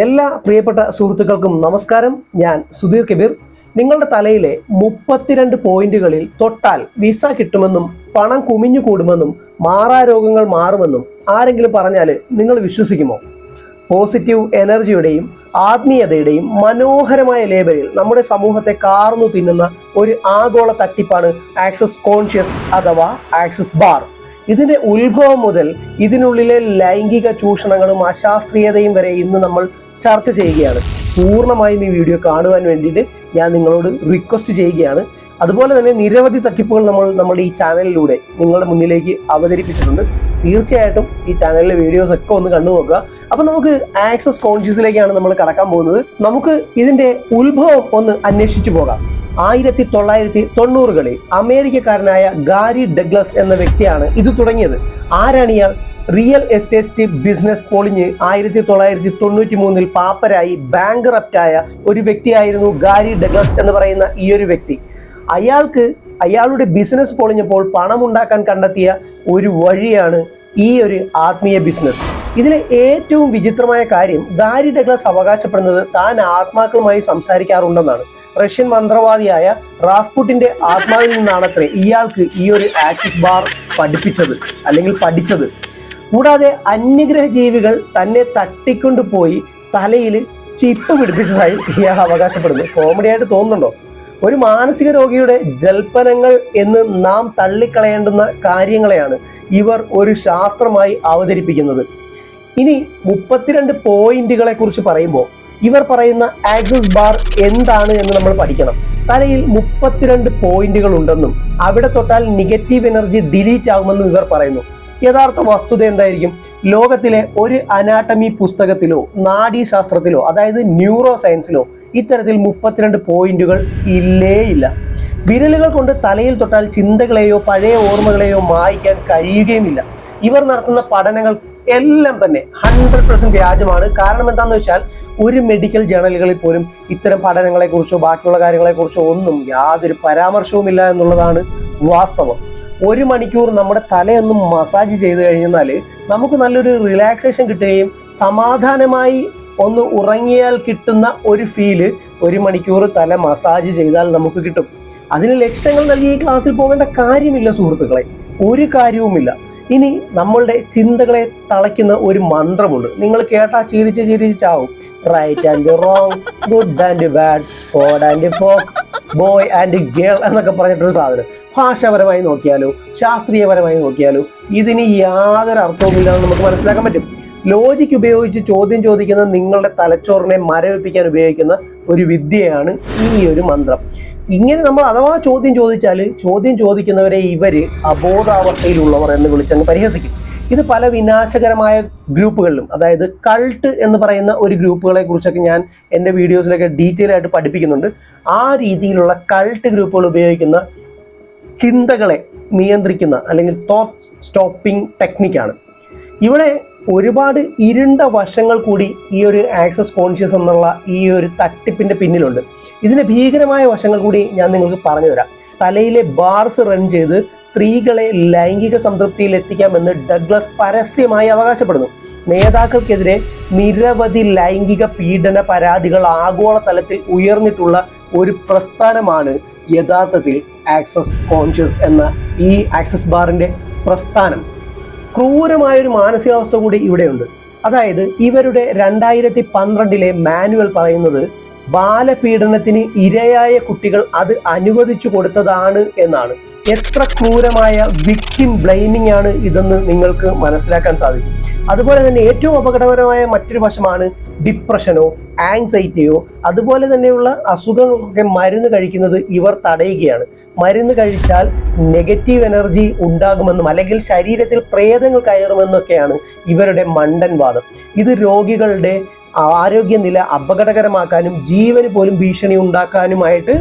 എല്ലാ പ്രിയപ്പെട്ട സുഹൃത്തുക്കൾക്കും നമസ്കാരം. ഞാൻ സുധീർ കബീർ. നിങ്ങളുടെ തലയിലെ മുപ്പത്തിരണ്ട് പോയിന്റുകളിൽ തൊട്ടാൽ വിസ കിട്ടുമെന്നും പണം കുമിഞ്ഞു കൂടുമെന്നും മാറാരോഗങ്ങൾ മാറുമെന്നും ആരെങ്കിലും പറഞ്ഞാൽ നിങ്ങൾ വിശ്വസിക്കുമോ? പോസിറ്റീവ് എനർജിയുടെയും ആത്മീയതയുടെയും മനോഹരമായ ലേബലിൽ നമ്മുടെ സമൂഹത്തെ കാർന്നു തിന്നുന്ന ഒരു ആഗോള തട്ടിപ്പാണ് ആക്സസ് കോൺഷ്യസ് അഥവാ ആക്സസ് ബാർ. ഇതിന്റെ ഉത്ഭവം മുതൽ ഇതിനുള്ളിലെ ലൈംഗിക ചൂഷണങ്ങളും അശാസ്ത്രീയതയും വരെ ഇന്ന് നമ്മൾ ചർച്ച ചെയ്യുകയാണ്. പൂർണമായും ഈ വീഡിയോ കാണുവാൻ വേണ്ടിയിട്ട് ഞാൻ നിങ്ങളോട് റിക്വസ്റ്റ് ചെയ്യുകയാണ്. അതുപോലെ തന്നെ നിരവധി തട്ടിപ്പുകൾ നമ്മൾ നമ്മുടെ ഈ ചാനലിലൂടെ നിങ്ങളുടെ മുന്നിലേക്ക് അവതരിപ്പിച്ചിട്ടുണ്ട്. തീർച്ചയായിട്ടും ഈ ചാനലിലെ വീഡിയോസ് ഒക്കെ ഒന്ന് കണ്ടു നോക്കുക. അപ്പൊ നമുക്ക് ആക്സസ് കോൺഷ്യസിലേക്കാണ് നമ്മൾ കടക്കാൻ പോകുന്നത്. നമുക്ക് ഇതിന്റെ ഉത്ഭവം ഒന്ന് അന്വേഷിച്ചു പോകാം. ആയിരത്തി തൊള്ളായിരത്തി തൊണ്ണൂറുകളിൽ അമേരിക്കക്കാരനായ ഗാരി ഡഗ്ലസ് എന്ന വ്യക്തിയാണ് ഇത് തുടങ്ങിയത്. ആരാണ് ഇയാൾ? റിയൽ എസ്റ്റേറ്റ് ബിസിനസ് പൊളിഞ്ഞ് ആയിരത്തി തൊള്ളായിരത്തി തൊണ്ണൂറ്റി മൂന്നിൽ പാപ്പരായി ബാങ്ക് റപ്റ്റായ ഒരു വ്യക്തിയായിരുന്നു ഗാരി ഡഗ്ലസ് എന്ന് പറയുന്ന ഈ ഒരു വ്യക്തി. അയാൾക്ക് അയാളുടെ ബിസിനസ് പൊളിഞ്ഞപ്പോൾ പണമുണ്ടാക്കാൻ കണ്ടെത്തിയ ഒരു വഴിയാണ് ഈ ഒരു ആത്മീയ ബിസിനസ്. ഇതിലെ ഏറ്റവും വിചിത്രമായ കാര്യം ഗാരി ഡഗ്ലസ് അവകാശപ്പെടുന്നത് താൻ ആത്മാക്കളുമായി സംസാരിക്കാറുണ്ടെന്നാണ്. റഷ്യൻ മന്ത്രവാദിയായ റാസ്പുട്ടിന്റെ ആത്മാവിൽ നിന്നാണത്രേ ഇയാൾക്ക് ഈ ഒരു ആക്സിസ് ബാർ പഠിപ്പിച്ചത് അല്ലെങ്കിൽ പഠിച്ചത്. കൂടാതെ അന്യഗ്രഹ ജീവികൾ തന്നെ തട്ടിക്കൊണ്ടു പോയി തലയിൽ ചിപ്പ് പിടിപ്പിച്ചതായി ഇയാൾ അവകാശപ്പെടുന്നു. കോമഡി ആയിട്ട് തോന്നുന്നുണ്ടോ? ഒരു മാനസിക രോഗിയുടെ ജൽപ്പനങ്ങൾ എന്ന് നാം തള്ളിക്കളയേണ്ടുന്ന കാര്യങ്ങളെയാണ് ഇവർ ഒരു ശാസ്ത്രമായി അവതരിപ്പിക്കുന്നത്. ഇനി മുപ്പത്തിരണ്ട് പോയിന്റുകളെ കുറിച്ച് പറയുമ്പോൾ ഇവർ പറയുന്ന ആക്സസ് ബാർ എന്താണ് എന്ന് നമ്മൾ പഠിക്കണം. തലയിൽ മുപ്പത്തിരണ്ട് പോയിന്റുകൾ ഉണ്ടെന്നും അവിടെ തൊട്ടാൽ നെഗറ്റീവ് എനർജി ഡിലീറ്റ് ആകുമെന്നും ഇവർ പറയുന്നു. യഥാർത്ഥ വസ്തുത എന്തായിരിക്കും? ലോകത്തിലെ ഒരു അനാട്ടമി പുസ്തകത്തിലോ നാഡീശാസ്ത്രത്തിലോ അതായത് ന്യൂറോ സയൻസിലോ ഇത്തരത്തിൽ മുപ്പത്തിരണ്ട് പോയിന്റുകൾ ഇല്ലേ ഇല്ല വിരലുകൾ കൊണ്ട് തലയിൽ തൊട്ടാൽ ചിന്തകളെയോ പഴയ ഓർമ്മകളെയോ മായ്ക്കാൻ കഴിയുകയുമില്ല. ഇവർ നടത്തുന്ന പഠനങ്ങൾ എല്ലാം തന്നെ ഹൺഡ്രഡ് പെർസെന്റ് വ്യാജമാണ്. കാരണം എന്താണെന്ന് വെച്ചാൽ ഒരു മെഡിക്കൽ ജേണലുകളിൽ പോലും ഇത്തരം പഠനങ്ങളെക്കുറിച്ചോ ബാക്കിയുള്ള കാര്യങ്ങളെക്കുറിച്ചോ ഒന്നും യാതൊരു പരാമർശവുമില്ല എന്നുള്ളതാണ് വാസ്തവം. ഒരു മണിക്കൂർ നമ്മുടെ തലയൊന്നും മസാജ് ചെയ്ത് കഴിഞ്ഞാൽ നമുക്ക് നല്ലൊരു റിലാക്സേഷൻ കിട്ടുകയും സമാധാനമായി ഒന്ന് ഉറങ്ങിയാൽ കിട്ടുന്ന ഒരു ഫീൽ ഒരു മണിക്കൂർ തല മസാജ് ചെയ്താൽ നമുക്ക് കിട്ടും. അതിന് ലക്ഷ്യങ്ങൾ നൽകി ഈ ക്ലാസ്സിൽ പോകേണ്ട കാര്യമില്ല സുഹൃത്തുക്കളെ. ഒരു കാര്യവുമില്ല. ഇനി നമ്മളുടെ ചിന്തകളെ തളയ്ക്കുന്ന ഒരു മന്ത്രമുണ്ട്. നിങ്ങൾ കേട്ടാ ചിരിച്ച് ചിരിച്ചാവും right and wrong good and bad ford and folk boy and girl എന്നൊക്കെ പറഞ്ഞിട്ടൊരു സാധനം. ഭാഷാപരമായി നോക്കിയാലോ ശാസ്ത്രീയപരമായി നോക്കിയാലോ ഇതിന് യാതൊരു അർത്ഥവുമില്ലാന്ന് നമുക്ക് മനസ്സിലാക്കാൻ പറ്റും. ലോജിക്ക് ഉപയോഗിച്ച് ചോദ്യം ചോദിക്കുന്ന നിങ്ങളുടെ തലച്ചോറിനെ മരവിപ്പിക്കാൻ ഉപയോഗിക്കുന്ന ഒരു വിദ്യയാണ് ഈ ഒരു മന്ത്രം. ഇങ്ങനെ നമ്മൾ അഥവാ ചോദ്യം ചോദിച്ചാൽ ചോദ്യം ചോദിക്കുന്നവരെ ഇവർ അബോധാവസ്ഥയിലുള്ളവർ എന്ന് വിളിച്ചങ്ങ് പരിഹസിക്കും. ഇത് പല വിനാശകരമായ ഗ്രൂപ്പുകളിലും അതായത് കൾട്ട് എന്ന് പറയുന്ന ഒരു ഗ്രൂപ്പുകളെ കുറിച്ചൊക്കെ ഞാൻ എന്റെ വീഡിയോസിലൊക്കെ ഡീറ്റെയിൽ ആയിട്ട് പഠിപ്പിക്കുന്നുണ്ട്. ആ രീതിയിലുള്ള കൾട്ട് ഗ്രൂപ്പുകൾ ഉപയോഗിക്കുന്ന ചിന്തകളെ നിയന്ത്രിക്കുന്ന അല്ലെങ്കിൽ തോട്ട് സ്റ്റോപ്പിംഗ് ടെക്നിക്കാണ് ഇവിടെ ഒരുപാട് ഇരുണ്ട വശങ്ങൾ കൂടി ഈ ഒരു ആക്സസ് കോൺഷ്യസ് എന്നുള്ള ഈ ഒരു തട്ടിപ്പിന്റെ പിന്നിലുണ്ട്. ഇതിന്റെ ഭീകരമായ വശങ്ങൾ കൂടി ഞാൻ നിങ്ങൾക്ക് പറഞ്ഞു തരാം തലയിലെ ബാർസ് റൺ ചെയ്ത് സ്ത്രീകളെ ലൈംഗിക സംതൃപ്തിയിൽ എത്തിക്കാമെന്ന് ഡഗ്ലസ് പരസ്യമായി അവകാശപ്പെടുന്നു. നേതാക്കൾക്കെതിരെ നിരവധി ലൈംഗിക പീഡന പരാതികൾ ആഗോളതലത്തിൽ ഉയർന്നിട്ടുള്ള ഒരു പ്രസ്ഥാനമാണ് യഥാർത്ഥത്തിൽ ആക്സസ് കോൺഷ്യസ് എന്ന ഈ ആക്സസ് ബാറിന്റെ പ്രസ്ഥാനം. ക്രൂരമായ ഒരു മാനസികാവസ്ഥ കൂടി ഇവിടെയുണ്ട്. അതായത് ഇവരുടെ രണ്ടായിരത്തി പന്ത്രണ്ടിലെ മാനുവൽ പറയുന്നത് ബാലപീഡനത്തിന് ഇരയായ കുട്ടികൾ അത് അനുവദിച്ചു കൊടുത്തതാണ് എന്നാണ്. എത്ര ക്രൂരമായ വിക്ടിം ബ്ലെയിമിംഗ് ആണ് ഇതെന്ന് നിങ്ങൾക്ക് മനസ്സിലാക്കാൻ സാധിക്കും. അതുപോലെ തന്നെ ഏറ്റവും അപകടകരമായ മറ്റൊരു വശമാണ് ഡിപ്രഷനോ ആങ്സൈറ്റിയോ അതുപോലെ തന്നെയുള്ള അസുഖങ്ങൾക്കൊക്കെ മരുന്ന് കഴിക്കുന്നത് ഇവർ തടയുകയാണ്. മരുന്ന് കഴിച്ചാൽ നെഗറ്റീവ് എനർജി ഉണ്ടാകുമെന്നും അല്ലെങ്കിൽ ശരീരത്തിൽ പ്രേതങ്ങൾ കയറുമെന്നൊക്കെയാണ് ഇവരുടെ മണ്ടൻ വാദം. ഇത് രോഗികളുടെ ആരോഗ്യനില അപകടകരമാക്കാനും ജീവന് പോലും ഭീഷണി ഉണ്ടാക്കാനുമായിട്ട്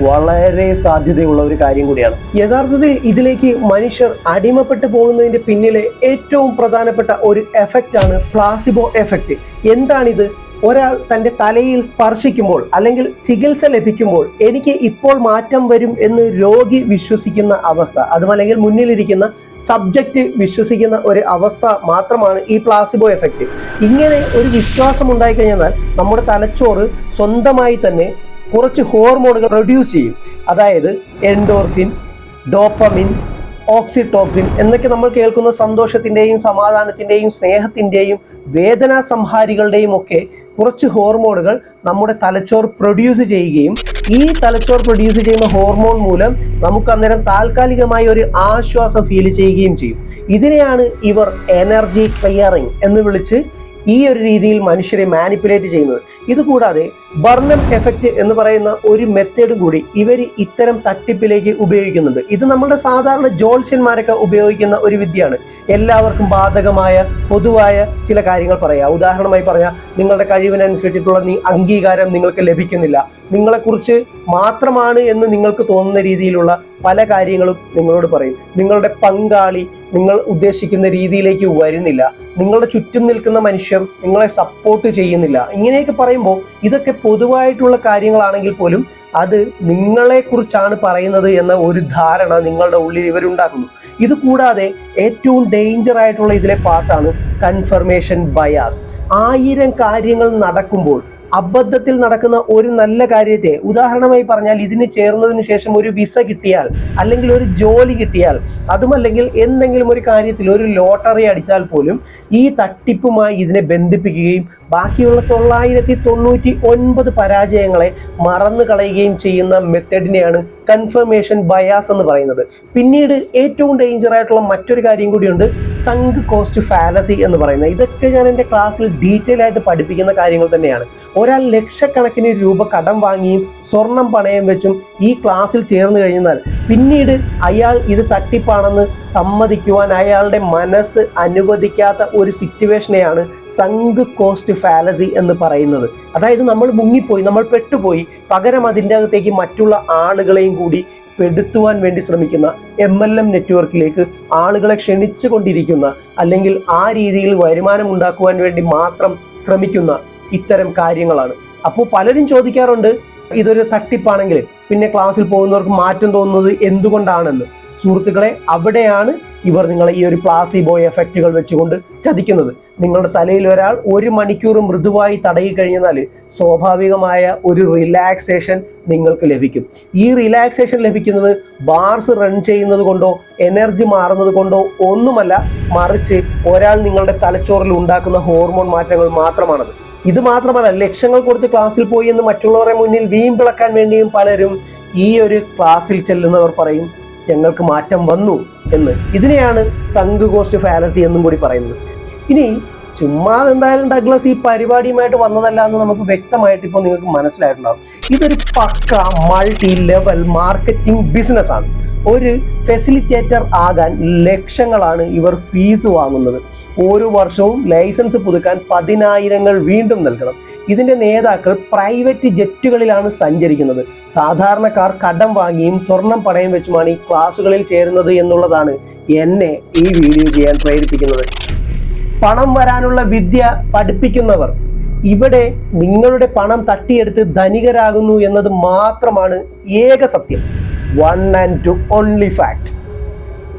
വളരെ സാധ്യതയുള്ള ഒരു കാര്യം കൂടിയാണ്. യഥാർത്ഥത്തിൽ ഇതിലേക്ക് മനുഷ്യർ അടിമപ്പെട്ടു പോകുന്നതിന്റെ പിന്നിലെ ഏറ്റവും പ്രധാനപ്പെട്ട ഒരു എഫക്റ്റ് ആണ് പ്ലാസിബോ എഫക്റ്റ് എന്താണിത്? ഒരാൾ തന്റെ തലയിൽ സ്പർശിക്കുമ്പോൾ അല്ലെങ്കിൽ ചികിത്സ ലഭിക്കുമ്പോൾ എനിക്ക് ഇപ്പോൾ മാറ്റം വരും എന്ന് രോഗി വിശ്വസിക്കുന്ന അവസ്ഥ അതുമല്ലെങ്കിൽ മുന്നിലിരിക്കുന്ന സബ്ജക്റ്റ് വിശ്വസിക്കുന്ന ഒരു അവസ്ഥ മാത്രമാണ് ഈ പ്ലാസിബോ എഫക്റ്റ് ഇങ്ങനെ ഒരു വിശ്വാസം ഉണ്ടായിക്കഴിഞ്ഞാൽ നമ്മുടെ തലച്ചോറ് സ്വന്തമായി തന്നെ കുറച്ച് ഹോർമോണുകൾ പ്രൊഡ്യൂസ് ചെയ്യും. അതായത് എൻഡോർഫിൻ ഡോപ്പമിൻ ഓക്സിടോക്സിൻ എന്നൊക്കെ നമ്മൾ കേൾക്കുന്ന സന്തോഷത്തിന്റെയും സമാധാനത്തിന്റെയും സ്നേഹത്തിന്റെയും വേദനാ സംഹാരികളുടെയും ഒക്കെ കുറച്ച് ഹോർമോണുകൾ നമ്മുടെ തലച്ചോർ പ്രൊഡ്യൂസ് ചെയ്യുകയും ഈ തലച്ചോർ പ്രൊഡ്യൂസ് ചെയ്യുന്ന ഹോർമോൺ മൂലം നമുക്ക് അന്നേരം താൽക്കാലികമായി ഒരു ആശ്വാസം ഫീൽ ചെയ്യുകയും ചെയ്യും. ഇതിനെയാണ് ഇവർ എനർജി ക്ലിയറിംഗ് എന്ന് വിളിച്ച് ഈ ഒരു രീതിയിൽ മനുഷ്യരെ മാനിപ്പുലേറ്റ് ചെയ്യുന്നത്. ഇതുകൂടാതെ ബർണം എഫക്റ്റ് എന്ന് പറയുന്ന ഒരു മെത്തേഡും കൂടി ഇവർ ഇത്തരം തട്ടിപ്പിലേക്ക് ഉപയോഗിക്കുന്നുണ്ട്. ഇത് നമ്മുടെ സാധാരണ ജോത്സ്യന്മാരൊക്കെ ഉപയോഗിക്കുന്ന ഒരു വിദ്യയാണ്. എല്ലാവർക്കും ബാധകമായ പൊതുവായ ചില കാര്യങ്ങൾ പറയാം. ഉദാഹരണമായി പറഞ്ഞാൽ നിങ്ങളുടെ കഴിവിനനുസരിച്ചിട്ടുള്ള നീ അംഗീകാരം നിങ്ങൾക്ക് ലഭിക്കുന്നില്ല. നിങ്ങളെക്കുറിച്ച് മാത്രമാണ് എന്ന് നിങ്ങൾക്ക് തോന്നുന്ന രീതിയിലുള്ള പല കാര്യങ്ങളും നിങ്ങളോട് പറയും. നിങ്ങളുടെ പങ്കാളി നിങ്ങൾ ഉദ്ദേശിക്കുന്ന രീതിയിലേക്ക് വരുന്നില്ല. നിങ്ങളുടെ ചുറ്റും നിൽക്കുന്ന മനുഷ്യർ നിങ്ങളെ സപ്പോർട്ട് ചെയ്യുന്നില്ല. ഇങ്ങനെയൊക്കെ പറയുമ്പോൾ ഇതൊക്കെ പൊതുവായിട്ടുള്ള കാര്യങ്ങളാണെങ്കിൽ പോലും അത് നിങ്ങളെക്കുറിച്ചാണ് പറയുന്നത് എന്ന ഒരു ധാരണ നിങ്ങളുടെ ഉള്ളിൽ ഇവരുണ്ടാക്കുന്നു. ഇത് കൂടാതെ ഏറ്റവും ഡേഞ്ചർ ആയിട്ടുള്ള ഇതിലെ പാർട്ടാണ് കൺഫർമേഷൻ ബയാസ് ആയിരം കാര്യങ്ങൾ നടക്കുമ്പോൾ അബദ്ധത്തിൽ നടക്കുന്ന ഒരു നല്ല കാര്യത്തെ ഉദാഹരണമായി പറഞ്ഞാൽ ഇതിന് ചേർന്നതിന് ശേഷം ഒരു വിസ കിട്ടിയാൽ അല്ലെങ്കിൽ ഒരു ജോലി കിട്ടിയാൽ അതുമല്ലെങ്കിൽ എന്തെങ്കിലും ഒരു കാര്യത്തിൽ ഒരു ലോട്ടറി അടിച്ചാൽ പോലും ഈ തട്ടിപ്പുമായി ഇതിനെ ബന്ധിപ്പിക്കുകയും ബാക്കിയുള്ള തൊള്ളായിരത്തി തൊണ്ണൂറ്റി ഒൻപത് പരാജയങ്ങളെ മറന്നു കളയുകയും ചെയ്യുന്ന മെത്തേഡിനെയാണ് കൺഫർമേഷൻ ബയാസ് എന്ന് പറയുന്നത്. പിന്നീട് ഏറ്റവും ഡേഞ്ചർ ആയിട്ടുള്ള മറ്റൊരു കാര്യം കൂടിയുണ്ട് സങ്ക് കോസ്റ്റ് ഫാലസി എന്ന് പറയുന്നത്. ഇതൊക്കെ ഞാൻ എന്റെ ക്ലാസ്സിൽ ഡീറ്റെയിൽ ആയിട്ട് പഠിപ്പിക്കുന്ന കാര്യങ്ങൾ തന്നെയാണ്. ഒരാൾ ലക്ഷക്കണക്കിന് രൂപ കടം വാങ്ങിയും സ്വർണം പണയം വെച്ചും ഈ ക്ലാസ്സിൽ ചേർന്ന് കഴിഞ്ഞാൽ പിന്നീട് അയാൾ ഇത് തട്ടിപ്പാണെന്ന് സമ്മതിക്കുവാൻ അയാളുടെ മനസ്സ് അനുവദിക്കാത്ത ഒരു സിറ്റുവേഷനെയാണ് സങ്ക് കോസ്റ്റ് ഫാലസി എന്ന് പറയുന്നത്. അതായത് നമ്മൾ മുങ്ങിപ്പോയി നമ്മൾ പെട്ടുപോയി പകരം അതിന്റെ അകത്തേക്ക് മറ്റുള്ള ആളുകളെയും കൂടി പെടുത്തുവാൻ വേണ്ടി ശ്രമിക്കുന്ന എം എൽ എം നെറ്റ്വർക്കിലേക്ക് ആളുകളെ ക്ഷണിച്ചു കൊണ്ടിരിക്കുന്ന അല്ലെങ്കിൽ ആ രീതിയിൽ വരുമാനം ഉണ്ടാക്കുവാൻ വേണ്ടി മാത്രം ശ്രമിക്കുന്ന ഇത്തരം കാര്യങ്ങളാണ്. അപ്പോൾ പലരും ചോദിക്കാറുണ്ട് ഇതൊരു തട്ടിപ്പാണെങ്കിൽ പിന്നെ ക്ലാസ്സിൽ പോകുന്നവർക്ക് മാറ്റം തോന്നുന്നത് എന്തുകൊണ്ടാണെന്ന്. സുഹൃത്തുക്കളെ അവിടെയാണ് ഇവർ നിങ്ങളെ ഈ ഒരു പ്ലാസിബോ എഫക്റ്റുകൾ വെച്ചുകൊണ്ട് ചതിക്കുന്നത്. നിങ്ങളുടെ തലയിൽ ഒരാൾ ഒരു മണിക്കൂർ മൃദുവായി തടയി കഴിഞ്ഞാൽ സ്വാഭാവികമായ ഒരു റിലാക്സേഷൻ നിങ്ങൾക്ക് ലഭിക്കും. ഈ റിലാക്സേഷൻ ലഭിക്കുന്നത് ബാർസ് റൺ ചെയ്യുന്നത് കൊണ്ടോ എനർജി മാറുന്നത് കൊണ്ടോ ഒന്നുമല്ല മറിച്ച് ഒരാൾ നിങ്ങളുടെ തലച്ചോറിൽ ഉണ്ടാക്കുന്ന ഹോർമോൺ മാറ്റങ്ങൾ മാത്രമാണത്. ഇത് മാത്രമല്ല ലക്ഷങ്ങൾ കൊടുത്ത് ക്ലാസ്സിൽ പോയി എന്ന് മറ്റുള്ളവരെ മുന്നിൽ വീമ്പിളക്കാൻ വേണ്ടിയും പലരും ഈ ഒരു ക്ലാസ്സിൽ ചെല്ലുന്നവർ പറയും ഞങ്ങൾക്ക് മാറ്റം വന്നു എന്ന്. ഇതിനെയാണ് സങ്ക് കോസ്റ്റ് ഫാലസി എന്നും കൂടി പറയുന്നത്. ഇനി ചുമ്മാ എന്തായാലും ഡഗ്ലസ് ഈ പരിപാടിയുമായിട്ട് വന്നതല്ല എന്ന് നമുക്ക് വ്യക്തമായിട്ട് ഇപ്പോൾ നിങ്ങൾക്ക് മനസ്സിലായിട്ടുണ്ടാവും. ഇതൊരു പക്ക മൾട്ടി ലെവൽ മാർക്കറ്റിംഗ് ബിസിനസ്സാണ് ഒരു ഫെസിലിറ്റേറ്റർ ആകാൻ ലക്ഷങ്ങളാണ് ഇവർ ഫീസ് വാങ്ങുന്നത്. ഓരോ വർഷവും ലൈസൻസ് പുതുക്കാൻ പതിനായിരങ്ങൾ വീണ്ടും നൽകണം. ഇതിന്റെ നേതാക്കൾ പ്രൈവറ്റ് ജെറ്റുകളിലാണ് സഞ്ചരിക്കുന്നത്. സാധാരണക്കാർ കടം വാങ്ങിയും സ്വർണം പണയം വെച്ചുമാണ് ഈ ക്ലാസ്സുകളിൽ ചേരുന്നത് എന്നുള്ളതാണ് എന്നെ ഈ വീഡിയോ ചെയ്യാൻ പ്രേരിപ്പിക്കുന്നത്. പണം വരാനുള്ള വിദ്യ പഠിപ്പിക്കുന്നവർ ഇവിടെ നിങ്ങളുടെ പണം തട്ടിയെടുത്ത് ധനികരാകുന്നു എന്നത് മാത്രമാണ് ഏക സത്യം. One and two only fact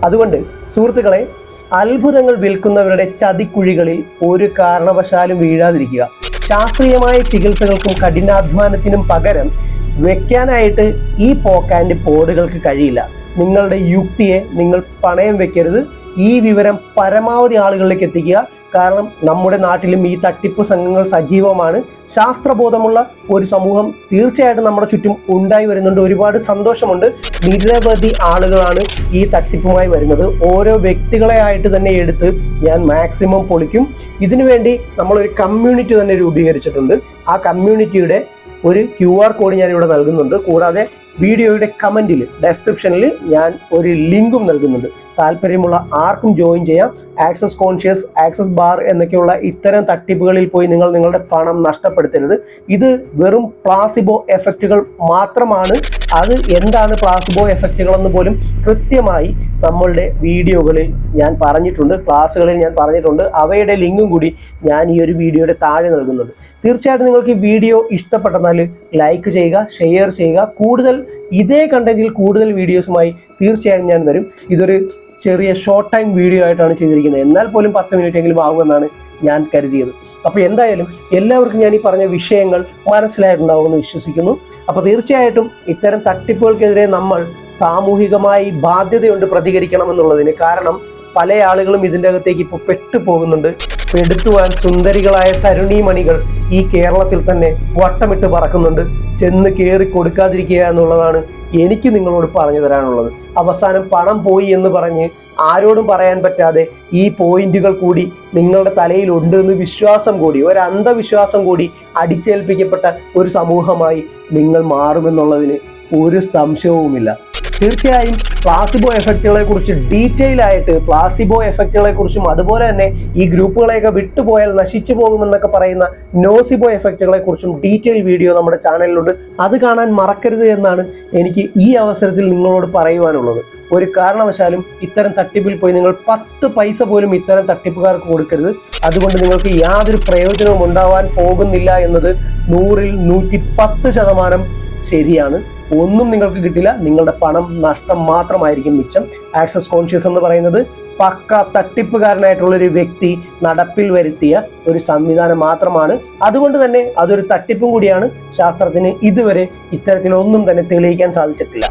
അതുകൊണ്ട് സുഹൃത്തുക്കളെ അത്ഭുതങ്ങൾ വിൽക്കുന്നവരുടെ ചതിക്കുഴികളിൽ ഒരു കാരണവശാലും വീഴാതിരിക്കുക. ശാസ്ത്രീയമായ ചികിത്സകൾക്കും കഠിനാധ്വാനത്തിനും പകരം വെക്കാനായിട്ട് ഈ പോക്കാൻഡ് പോഡുകൾക്ക് കഴിയില്ല. നിങ്ങളുടെ യുക്തിയെ നിങ്ങൾ പണയം വെക്കരുത്. ഈ വിവരം പരമാവധി ആളുകളിലേക്ക് എത്തിക്കുക. കാരണം നമ്മുടെ നാട്ടിലും ഈ തട്ടിപ്പ് സംഘങ്ങൾ സജീവമാണ്. ശാസ്ത്രബോധമുള്ള ഒരു സമൂഹം തീർച്ചയായിട്ടും നമ്മുടെ ചുറ്റും ഉണ്ടായി വരുന്നുണ്ട്. ഒരുപാട് സന്തോഷമുണ്ട്. നിരവധി ആളുകളാണ് ഈ തട്ടിപ്പുമായി വരുന്നത്. ഓരോ വ്യക്തികളെ ആയിട്ട് തന്നെ എടുത്ത് ഞാൻ മാക്സിമം പൊളിക്കും. ഇതിനുവേണ്ടി നമ്മളൊരു കമ്മ്യൂണിറ്റി തന്നെ രൂപീകരിച്ചിട്ടുണ്ട്. ആ കമ്മ്യൂണിറ്റിയുടെ ഒരു ക്യു ആർ കോഡ് ഞാൻ ഇവിടെ നൽകുന്നുണ്ട്. കൂടാതെ വീഡിയോയുടെ കമന്റിൽ ഡെസ്ക്രിപ്ഷനിൽ ഞാൻ ഒരു ലിങ്കും നൽകുന്നുണ്ട്. താല്പര്യമുള്ള ആർക്കും ജോയിൻ ചെയ്യാം. ആക്സസ് കോൺഷ്യസ് ആക്സസ് ബാർ എന്നൊക്കെയുള്ള ഇത്തരം തട്ടിപ്പുകളിൽ പോയി നിങ്ങൾ നിങ്ങളുടെ പണം നഷ്ടപ്പെടുത്തരുത്. ഇത് വെറും പ്ലാസിബോ എഫക്റ്റുകൾ മാത്രമാണ്. അത് എന്താണ് പ്ലാസിബോ എഫക്റ്റുകളെന്ന് പോലും കൃത്യമായി നമ്മളുടെ വീഡിയോകളിൽ ഞാൻ പറഞ്ഞിട്ടുണ്ട് ക്ലാസ്സുകളിൽ ഞാൻ പറഞ്ഞിട്ടുണ്ട്. അവയുടെ ലിങ്കും കൂടി ഞാൻ ഈ ഒരു വീഡിയോയുടെ താഴെ നൽകുന്നുണ്ട്. തീർച്ചയായിട്ടും നിങ്ങൾക്ക് ഈ വീഡിയോ ഇഷ്ടപ്പെട്ടെന്നാൽ ലൈക്ക് ചെയ്യുക ഷെയർ ചെയ്യുക. കൂടുതൽ ഇതേ കണ്ടന്റിൽ കൂടുതൽ വീഡിയോസുമായി തീർച്ചയായും ഞാൻ വരും. ഇതൊരു ചെറിയ ഷോർട്ട് ടൈം വീഡിയോ ആയിട്ടാണ് ചെയ്തിരിക്കുന്നത്. എന്നാൽ പോലും പത്ത് മിനിറ്റ് എങ്കിലും ആകുമെന്നാണ് ഞാൻ കരുതിയത്. അപ്പോൾ എന്തായാലും എല്ലാവർക്കും ഞാൻ ഈ പറഞ്ഞ വിഷയങ്ങൾ മനസ്സിലായിട്ടുണ്ടാവുമെന്ന് വിശ്വസിക്കുന്നു. അപ്പോൾ തീർച്ചയായിട്ടും ഇത്തരം തട്ടിപ്പുകൾക്കെതിരെ നമ്മൾ സാമൂഹികമായി ബാധ്യതയുണ്ട് പ്രതികരിക്കണം എന്നുള്ളതിന്. കാരണം പല ആളുകളും ഇതിന്റെ അകത്തേക്ക് ഇപ്പോൾ പെട്ടുപോകുന്നുണ്ട്. പെടുത്തുവാൻ സുന്ദരികളായ തരുണീമണികൾ ഈ കേരളത്തിൽ തന്നെ വട്ടമിട്ട് പറക്കുന്നുണ്ട്. ചെന്ന് കയറി കൊടുക്കാതിരിക്കുക എന്നുള്ളതാണ് എനിക്ക് നിങ്ങളോട് പറഞ്ഞു തരാനുള്ളത്. അവസാനം പണം പോയി എന്ന് പറഞ്ഞ് ആരോടും പറയാൻ പറ്റാതെ ഈ പോയിന്റുകൾ കൂടി നിങ്ങളുടെ തലയിൽ ഉണ്ട് എന്ന് വിശ്വാസം കൂടി ഒരു അന്ധവിശ്വാസം കൂടി അടിച്ചേൽപ്പിക്കപ്പെട്ട ഒരു സമൂഹമായി നിങ്ങൾ മാറുമെന്നുള്ളതിന് ഒരു സംശയവുമില്ല. തീർച്ചയായും പ്ലാസിബോ എഫക്റ്റുകളെ കുറിച്ച് ഡീറ്റെയിൽ ആയിട്ട് പ്ലാസിബോ എഫക്റ്റുകളെ കുറിച്ചും അതുപോലെ തന്നെ ഈ ഗ്രൂപ്പുകളെയൊക്കെ വിട്ടുപോയാൽ നശിച്ചു പോകുമെന്നൊക്കെ പറയുന്ന നോസിബോ എഫക്റ്റുകളെ കുറിച്ചും ഡീറ്റെയിൽ വീഡിയോ നമ്മുടെ ചാനലിലുണ്ട് അത് കാണാൻ മറക്കരുത് എന്നാണ് എനിക്ക് ഈ അവസരത്തിൽ നിങ്ങളോട് പറയുവാനുള്ളത്. ഒരു കാരണവശാലും ഇത്തരം തട്ടിപ്പിൽ പോയി നിങ്ങൾ പത്ത് പൈസ പോലും ഇത്തരം തട്ടിപ്പുകാർക്ക് കൊടുക്കരുത്. അതുകൊണ്ട് നിങ്ങൾക്ക് യാതൊരു പ്രയോജനവും ഉണ്ടാവാൻ പോകുന്നില്ല എന്നത് നൂറിൽ നൂറ്റി പത്ത് ശതമാനം ശരിയാണ്. ഒന്നും നിങ്ങൾക്ക് കിട്ടില്ല. നിങ്ങളുടെ പണം നഷ്ടം മാത്രമായിരിക്കും മിച്ചം. ആക്സസ് കോൺഷ്യസ് എന്ന് പറയുന്നത് പക്ക തട്ടിപ്പുകാരനായിട്ടുള്ള ഒരു വ്യക്തി നടപ്പിൽ വരുത്തിയ ഒരു സംവിധാനം മാത്രമാണ്. അതുകൊണ്ട് തന്നെ അതൊരു തട്ടിപ്പും കൂടിയാണ്. ശാസ്ത്രത്തിന് ഇതുവരെ ഇത്തരത്തിലൊന്നും തന്നെ തെളിയിക്കാൻ സാധിച്ചിട്ടില്ല.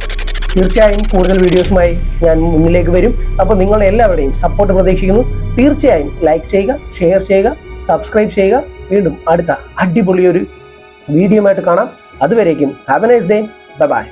തീർച്ചയായും കൂടുതൽ വീഡിയോസുമായി ഞാൻ മുന്നിലേക്ക് വരും. അപ്പോൾ നിങ്ങൾ എല്ലാവരുടെയും സപ്പോർട്ട് പ്രതീക്ഷിക്കുന്നു. തീർച്ചയായും ലൈക്ക് ചെയ്യുക ഷെയർ ചെയ്യുക സബ്സ്ക്രൈബ് ചെയ്യുക. വീണ്ടും അടുത്ത അടിപൊളിയൊരു വീഡിയോ ആയിട്ട് കാണാം. അതുവരേക്കും have a nice day bye bye